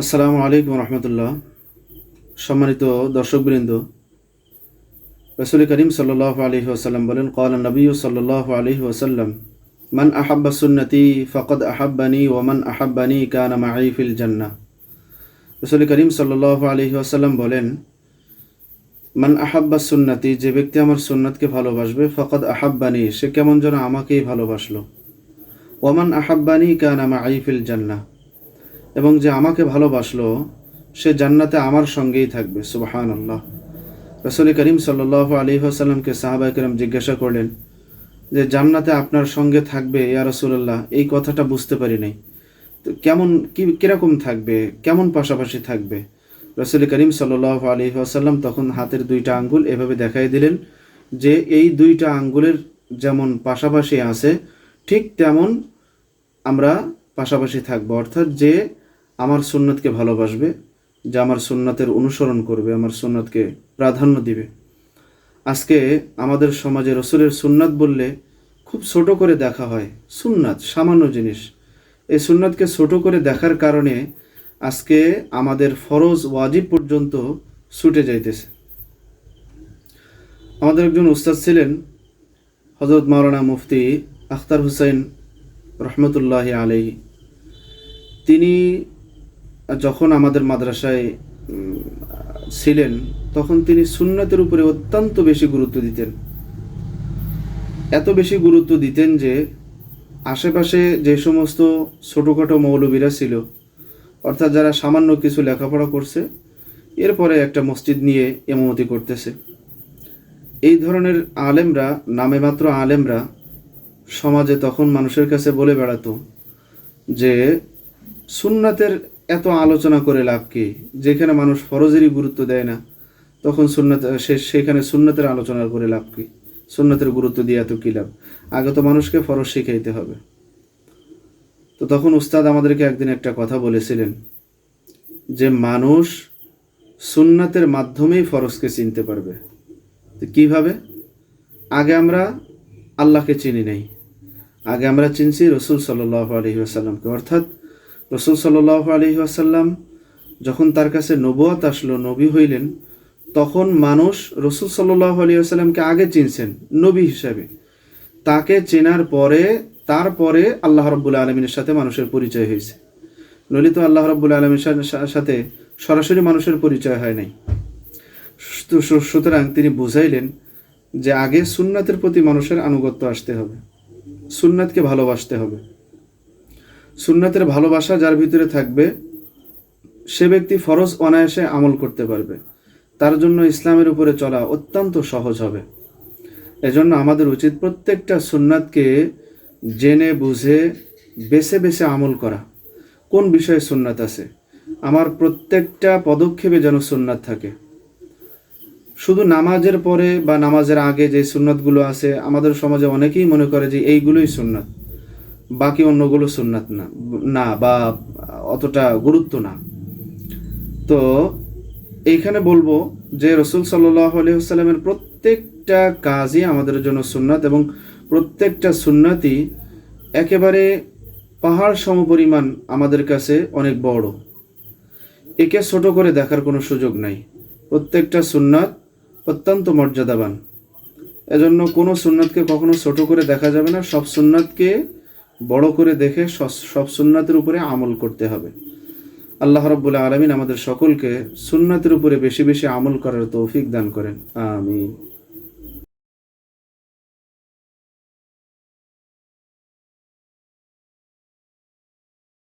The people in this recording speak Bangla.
আসসালামু আলাইকুম রহমতুল্লাহ। সম্মানিত দর্শকবৃন্দ, রসুল করিম সাল্লাহ আলহি ওসাল্লাম বলেন কল নবী সাল্লাহ আলহি ওসাল্লাম মান আহাব্বা সুন্নতি ফকদ আহাব্বানি ওমান আহাব্বানি কানা মাইফিল জান্না রসুল করিম সাল্লাহ আলহি ওসাল্লাম বলেন, মান আহাব্বা সুন্নতি, যে ব্যক্তি আমার সুন্নতকে ভালোবাসবে, ফকদ আহাব্বানি, সে কেমন যেন আমাকেই ভালোবাসলো। ওমান আহাব্বানি কানা মাইফিল জান্না এবং যে আমাকে ভালোবাসলো, সে জান্নাতে আমার সঙ্গেই থাকবে। সুবাহান আল্লাহ রসুল করিম সাল্লাহ আলী আসাল্লামকে সাহাবাই করিম জিজ্ঞাসা করলেন, যে জান্নাতে আপনার সঙ্গে থাকবে, ইয়া রসুল্লাহ এই কথাটা বুঝতে পারি নাই। তো কেমন, কি, কীরকম থাকবে? কেমন পাশাপাশি থাকবে? রসুল করিম সাল্লাহ আলী আসাল্লাম তখন হাতের দুইটা আঙ্গুল এভাবে দেখাই দিলেন, যে এই দুইটা আঙ্গুলের যেমন পাশাপাশি আছে, ঠিক তেমন আমরা পাশাপাশি থাকব। অর্থাৎ যে আমার সুন্নতকে ভালোবাসবে, যে আমার সুন্নতের অনুসরণ করবে, আমার সুন্নতকে প্রাধান্য দিবে। আজকে আমাদের সমাজে রসুলের সুন্নাত বললে খুব ছোট করে দেখা হয়, সুন্নাত, সামান্য জিনিস। এই সুন্নাতকে ছোট করে দেখার কারণে আজকে আমাদের ফরজ ওয়াজিব পর্যন্ত ছুটে যাইতেছে। আমাদের একজন উস্তাদ ছিলেন হজরত মাওলানা মুফতি আখতার হুসাইন রহমতুল্লাহ আলহী তিনি যখন আমাদের মাদ্রাসায় ছিলেন, তখন তিনি সুন্নাতের উপরে অত্যন্ত বেশি গুরুত্ব দিতেন। এত বেশি গুরুত্ব দিতেন যে, আশেপাশে যে সমস্ত ছোটোখাটো মৌলবীরা ছিল, অর্থাৎ যারা সামান্য কিছু লেখাপড়া করছে, এরপরে একটা মসজিদ নিয়ে এমমতি করতেছে। এই ধরনের আলেমরা নামে মাত্র আলেমরা, সমাজে তখন মানুষের কাছে বলে বেড়াতো যে, সুন্নাতের এত আলোচনা করে লাভ কি? যেখানে মানুষ ফরজেরই গুরুত্ব দেয় না, তখন সুন্নত, সে সেখানে সুন্নতের আলোচনা করে লাভ কি? সুন্নাতের গুরুত্ব দিয়ে এত কী লাভ? আগে তো মানুষকে ফরজ শিখাইতে হবে। তো তখন উস্তাদ আমাদেরকে একদিন একটা কথা বলেছিলেন যে, মানুষ সুন্নাতের মাধ্যমেই ফরজকে চিনতে পারবে। তো কীভাবে? আগে আমরা আল্লাহকে চিনি নাই। আগে আমরা চিনছি রসুল সাল্লাহ আলহি আসাল্লামকে অর্থাৎ রসুল সাল্লাহ আলহি আসাল্লাম যখন তার কাছে নবুয়াত আসলো, নবী হইলেন, তখন মানুষ রসুল সাল্লাহ আলী আসাল্লামকে আগে চিনছেন, নবী হিসাবে। তাকে চেনার পরে, তারপরে আল্লাহ রব্বুল আলমিনের সাথে মানুষের পরিচয় হয়েছে। ললিত আল্লাহ রব্বুল আলমীর সাথে সরাসরি মানুষের পরিচয় হয় নাই। সুতরাং তিনি বুঝাইলেন যে আগে সুন্নাতের প্রতি মানুষের আনুগত্য আসতে হবে, সুন্নাতকে ভালোবাসতে হবে। সুন্নাতের ভালোবাসা যার ভিতরে থাকবে, সে ব্যক্তি ফরজ অনায়াসে আমল করতে পারবে। তার জন্য ইসলামের উপরে চলা অত্যন্ত সহজ হবে। এজন্য আমাদের উচিত প্রত্যেকটা সুন্নাতকে জেনে, বুঝে, বেছে বেছে আমল করা। কোন বিষয়ে সুন্নাত আছে? আমার প্রত্যেকটা পদক্ষেপে যেন সুন্নাত থাকে। শুধু নামাজের পরে বা নামাজের আগে যে সুন্নাতগুলো আছে, আমাদের সমাজে অনেকেই মনে করে যে এইগুলোই সুন্নাত। বাকি অন্যগুলো সুন্নাত না না বা অতটা গুরুত্ব না। তো এইখানে বলব যে রসুল সাল্লাহ প্রত্যেকটা কাজই আমাদের জন্য সুন্নাত এবং প্রত্যেকটা সুন্নাতই একেবারে পাহাড় সমপরিমাণ আমাদের কাছে অনেক বড়। একে ছোট করে দেখার কোনো সুযোগ নাই। প্রত্যেকটা সুন্নাত অত্যন্ত মর্যাদাবান। এজন্য কোনো সুন্নাতকে কখনো ছোট করে দেখা যাবে না, সব সুন্নাতকে বড় করে দেখে সব সুন্নাতের উপরে আমল করতে হবে। আল্লাহ রব্বুল আলমিন আমাদের সকলকে সুন্নাতের উপরে বেশি বেশি আমল করার তৌফিক দান করেন। আমিন।